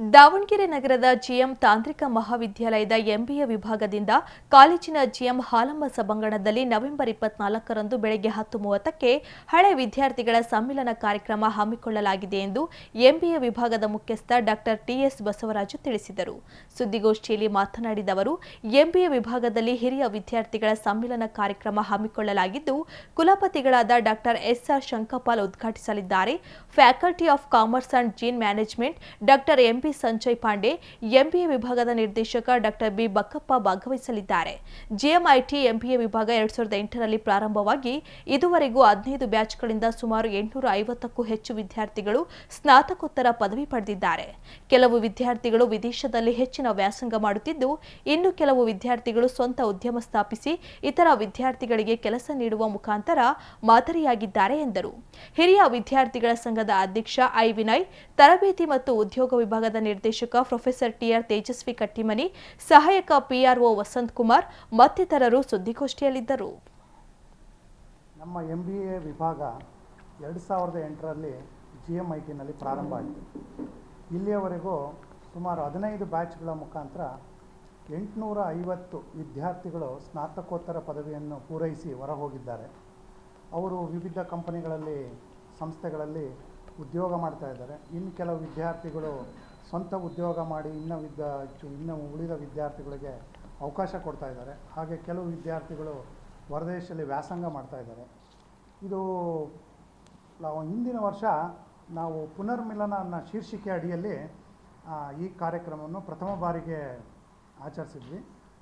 ದಾವಣಗೆರೆ ನಗರದ ಜಿಎಂ ತಾಂತ್ರಿಕ ಮಹಾವಿದ್ಯಾಲಯದ ಎಂಬಿಎ ವಿಭಾಗದಿಂದ ಕಾಲೇಜಿನ ಜಿಎಂ ಹಾಲಮ್ಮ ಸಭಾಂಗಣದಲ್ಲಿ ನವೆಂಬರ್ ಇಪ್ಪತ್ನಾಲ್ಕರಂದು ಬೆಳಗ್ಗೆ ಹತ್ತು ಮೂವತ್ತಕ್ಕೆ ಹಳೆ ವಿದ್ಯಾರ್ಥಿಗಳ ಸಮ್ಮಿಲನ ಕಾರ್ಯಕ್ರಮ ಹಮ್ಮಿಕೊಳ್ಳಲಾಗಿದೆ ಎಂದು ಎಂಬಿಎ ವಿಭಾಗದ ಮುಖ್ಯಸ್ಥ ಡಾಕ್ಟರ್ ಟಿಎಸ್ ಬಸವರಾಜು ತಿಳಿಸಿದರು. ಸುದ್ದಿಗೋಷ್ಠಿಯಲ್ಲಿ ಮಾತನಾಡಿದ ಅವರು, ಎಂಬಿಎ ವಿಭಾಗದಲ್ಲಿ ಹಿರಿಯ ವಿದ್ಯಾರ್ಥಿಗಳ ಸಮ್ಮಿಲನ ಕಾರ್ಯಕ್ರಮ ಹಮ್ಮಿಕೊಳ್ಳಲಾಗಿದ್ದು, ಕುಲಪತಿಗಳಾದ ಡಾಕ್ಟರ್ ಎಸ್ಆರ್ ಶಂಕಪಾಲ್ ಉದ್ಘಾಟಿಸಲಿದ್ದಾರೆ. Faculty of commerce and gene management doctor MP Sanjay Pandey, MBA ವಿಭಾಗದ ನಿರ್ದೇಶಕ ಡಾಕ್ಟರ್ ಬಿ ಬಕ್ಕಪ್ಪ ಭಾಗವಹಿಸಲಿದ್ದಾರೆ. ಜಿಎಂಐಟಿ, ಎಂಬಿಎ ವಿಭಾಗ ಎರಡ್ ಸಾವಿರದ ಪ್ರಾರಂಭವಾಗಿ ಇದುವರೆಗೂ ಹದಿನೈದು ಬ್ಯಾಚ್ಗಳಿಂದ ಸುಮಾರು ಎಂಟುನೂರ ಐವತ್ತಕ್ಕೂ ಹೆಚ್ಚು ವಿದ್ಯಾರ್ಥಿಗಳು ಸ್ನಾತಕೋತ್ತರ ಪದವಿ ಪಡೆದಿದ್ದಾರೆ. ಕೆಲವು ವಿದ್ಯಾರ್ಥಿಗಳು ವಿದೇಶದಲ್ಲಿ ಹೆಚ್ಚಿನ ವ್ಯಾಸಂಗ ಮಾಡುತ್ತಿದ್ದು, ಇನ್ನು ಕೆಲವು ವಿದ್ಯಾರ್ಥಿಗಳು ಸ್ವಂತ ಉದ್ಯಮ ಸ್ಥಾಪಿಸಿ ಇತರ ವಿದ್ಯಾರ್ಥಿಗಳಿಗೆ ಕೆಲಸ ನೀಡುವ ಮುಖಾಂತರ ಮಾದರಿಯಾಗಿದ್ದಾರೆ ಎಂದರು. ಹಿರಿಯ ವಿದ್ಯಾರ್ಥಿಗಳ ಸಂಘದ ಅಧ್ಯಕ್ಷ ಐ ವಿನಯ್, ತರಬೇತಿ ಮತ್ತು ಉದ್ಯೋಗ ವಿಭಾಗದ ನಿರ್ದೇಶಕ ಪ್ರೊಫೆಸರ್ ಟಿಆರ್ ತೇಜಸ್ವಿ ಕಟ್ಟಿಮನಿ, ಸಹಾಯಕ ಪಿಆರ್ಒ ವಸಂತ್ ಕುಮಾರ್ ಮತ್ತಿತರರು ಸುದ್ದಿಗೋಷ್ಠಿಯಲ್ಲಿದ್ದರು. ನಮ್ಮ ಎಂ ಬಿ ಎ ವಿಭಾಗ ಎರಡು ಸಾವಿರದ ಎಂಟರಲ್ಲಿ ಜಿ ಎಂ ಐ ಟಿನಲ್ಲಿ ಪ್ರಾರಂಭ ಆಯಿತು. ಇಲ್ಲಿಯವರೆಗೂ ಸುಮಾರು ಹದಿನೈದು ಬ್ಯಾಚ್ಗಳ ಮುಖಾಂತರ ಎಂಟುನೂರ ಐವತ್ತು ವಿದ್ಯಾರ್ಥಿಗಳು ಸ್ನಾತಕೋತ್ತರ ಪದವಿಯನ್ನು ಪೂರೈಸಿ ಹೊರಹೋಗಿದ್ದಾರೆ. ಅವರು ವಿವಿಧ ಕಂಪನಿಗಳಲ್ಲಿ, ಸಂಸ್ಥೆಗಳಲ್ಲಿ ಉದ್ಯೋಗ ಮಾಡ್ತಾ ಇದ್ದಾರೆ. ಇನ್ನು ಕೆಲವು ವಿದ್ಯಾರ್ಥಿಗಳು ಸ್ವಂತ ಉದ್ಯೋಗ ಮಾಡಿ ಇನ್ನ ವಿದ್ಯಾ ಇನ್ನೂ ಉಳಿದ ವಿದ್ಯಾರ್ಥಿಗಳಿಗೆ ಅವಕಾಶ ಕೊಡ್ತಾ ಇದ್ದಾರೆ. ಹಾಗೆ ಕೆಲವು ವಿದ್ಯಾರ್ಥಿಗಳು ಹೊರದೇಶದಲ್ಲಿ ವ್ಯಾಸಂಗ ಮಾಡ್ತಾ ಇದ್ದಾರೆ. ಇದು ನಾವು ಹಿಂದಿನ ವರ್ಷ ನಾವು ಪುನರ್ಮಿಲನ ಅನ್ನೋ ಶೀರ್ಷಿಕೆ ಅಡಿಯಲ್ಲಿ ಈ ಕಾರ್ಯಕ್ರಮವನ್ನು ಪ್ರಥಮ ಬಾರಿಗೆ ಆಚರಿಸಿದ್ವಿ.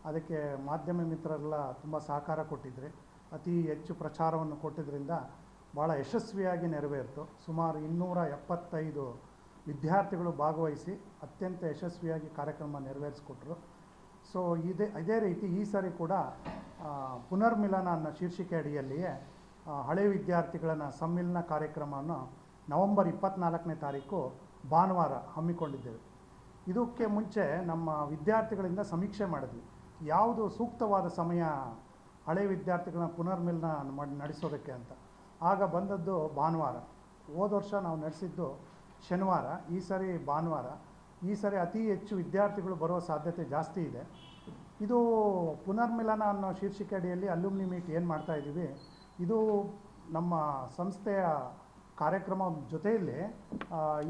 ಅದಕ್ಕೆ ಮಾಧ್ಯಮ ಮಿತ್ರರೆಲ್ಲ ತುಂಬ ಸಹಕಾರ ಕೊಟ್ಟಿದ್ರಿ. ಅತಿ ಹೆಚ್ಚು ಪ್ರಚಾರವನ್ನು ಕೊಟ್ಟಿದ್ದರಿಂದ ಭಾಳ ಯಶಸ್ವಿಯಾಗಿ ನೆರವೇರಿತು. ಸುಮಾರು ಇನ್ನೂರ ಎಪ್ಪತ್ತೈದು ವಿದ್ಯಾರ್ಥಿಗಳು ಭಾಗವಹಿಸಿ ಅತ್ಯಂತ ಯಶಸ್ವಿಯಾಗಿ ಕಾರ್ಯಕ್ರಮ ನೆರವೇರಿಸಿಕೊಟ್ರು. ಸೊ ಇದೇ ಇದೇ ರೀತಿ ಈ ಸಾರಿ ಕೂಡ ಪುನರ್ಮಿಲನ ಅನ್ನೋ ಶೀರ್ಷಿಕೆ ಅಡಿಯಲ್ಲಿಯೇ ಹಳೆ ವಿದ್ಯಾರ್ಥಿಗಳನ್ನ ಸಮ್ಮಿಲನ ಕಾರ್ಯಕ್ರಮವನ್ನು ನವೆಂಬರ್ ಇಪ್ಪತ್ತ್ನಾಲ್ಕನೇ ತಾರೀಕು ಭಾನುವಾರ ಹಮ್ಮಿಕೊಂಡಿದ್ದೇವೆ. ಇದಕ್ಕೆ ಮುಂಚೆ ನಮ್ಮ ವಿದ್ಯಾರ್ಥಿಗಳಿಂದ ಸಮೀಕ್ಷೆ ಮಾಡಿದ್ವಿ. ಯಾವುದು ಸೂಕ್ತವಾದ ಸಮಯ ಹಳೆ ವಿದ್ಯಾರ್ಥಿಗಳನ್ನ ಪುನರ್ಮಿಲನ ಮಾಡಿ ನಡೆಸೋದಕ್ಕೆ ಅಂತ. ಆಗ ಬಂದದ್ದು ಭಾನುವಾರ. ಹೋದ ವರ್ಷ ನಾವು ನಡೆಸಿದ್ದು ಶನಿವಾರ, ಈ ಸಾರಿ ಭಾನುವಾರ, ಈ ಸರಿ ಅತಿ ಹೆಚ್ಚು ವಿದ್ಯಾರ್ಥಿಗಳು ಬರುವ ಸಾಧ್ಯತೆ ಜಾಸ್ತಿ ಇದೆ. ಇದು ಪುನರ್ಮಿಲನ ಅನ್ನೋ ಶೀರ್ಷಿಕೆ ಅಡಿಯಲ್ಲಿ ಅಲ್ಯೂಮ್ನಿ ಮೀಟ್ ಏನು ಮಾಡ್ತಾ ಇದ್ದೀವಿ, ಇದು ನಮ್ಮ ಸಂಸ್ಥೆಯ ಕಾರ್ಯಕ್ರಮ ಜೊತೆಯಲ್ಲಿ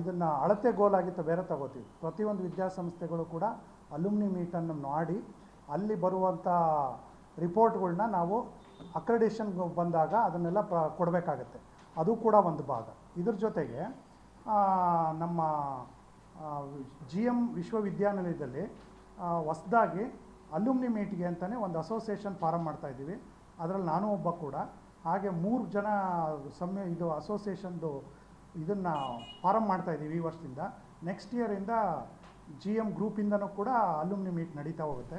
ಇದನ್ನು ಅಳತೆ ಗೋಲಾಗಿ ತ- ಬೇರೆ ತಗೋತೀವಿ. ಪ್ರತಿಯೊಂದು ವಿದ್ಯಾಸಂಸ್ಥೆಗಳು ಕೂಡ ಅಲ್ಯೂಮ್ನಿ ಮೀಟನ್ನು ಮಾಡಿ, ಅಲ್ಲಿ ಬರುವಂಥ ರಿಪೋರ್ಟ್ಗಳನ್ನ ನಾವು ಅಕ್ರೆಡೇಷನ್ಗೆ ಬಂದಾಗ ಅದನ್ನೆಲ್ಲ ಪ್ರ, ಕೊಡಬೇಕಾಗತ್ತೆ. ಅದು ಕೂಡ ಒಂದು ಭಾಗ. ಇದ್ರ ಜೊತೆಗೆ ನಮ್ಮ ಜಿ ಎಂ ವಿಶ್ವವಿದ್ಯಾನಿಲಯದಲ್ಲಿ ಹೊಸದಾಗಿ ಅಲ್ಯೂಮ್ನಿ ಮೀಟ್ಗೆ ಅಂತಲೇ ಒಂದು ಅಸೋಸಿಯೇಷನ್ ಫಾರಮ್ ಮಾಡ್ತಾ ಇದ್ದೀವಿ. ಅದರಲ್ಲಿ ನಾನು ಒಬ್ಬ ಕೂಡ. ಹಾಗೆ ಮೂರು ಜನ ಸಮ್ಯ, ಇದು ಅಸೋಸಿಯೇಷನ್ದು ಇದನ್ನು ಫಾರಮ್ ಮಾಡ್ತಾ ಇದ್ದೀವಿ ಈ ವರ್ಷದಿಂದ. ನೆಕ್ಸ್ಟ್ ಇಯರಿಂದ ಜಿ ಎಂ ಗ್ರೂಪಿಂದನೂ ಕೂಡ ಅಲ್ಯೂಮ್ನಿ ಮೀಟ್ ನಡೀತಾ ಹೋಗುತ್ತೆ.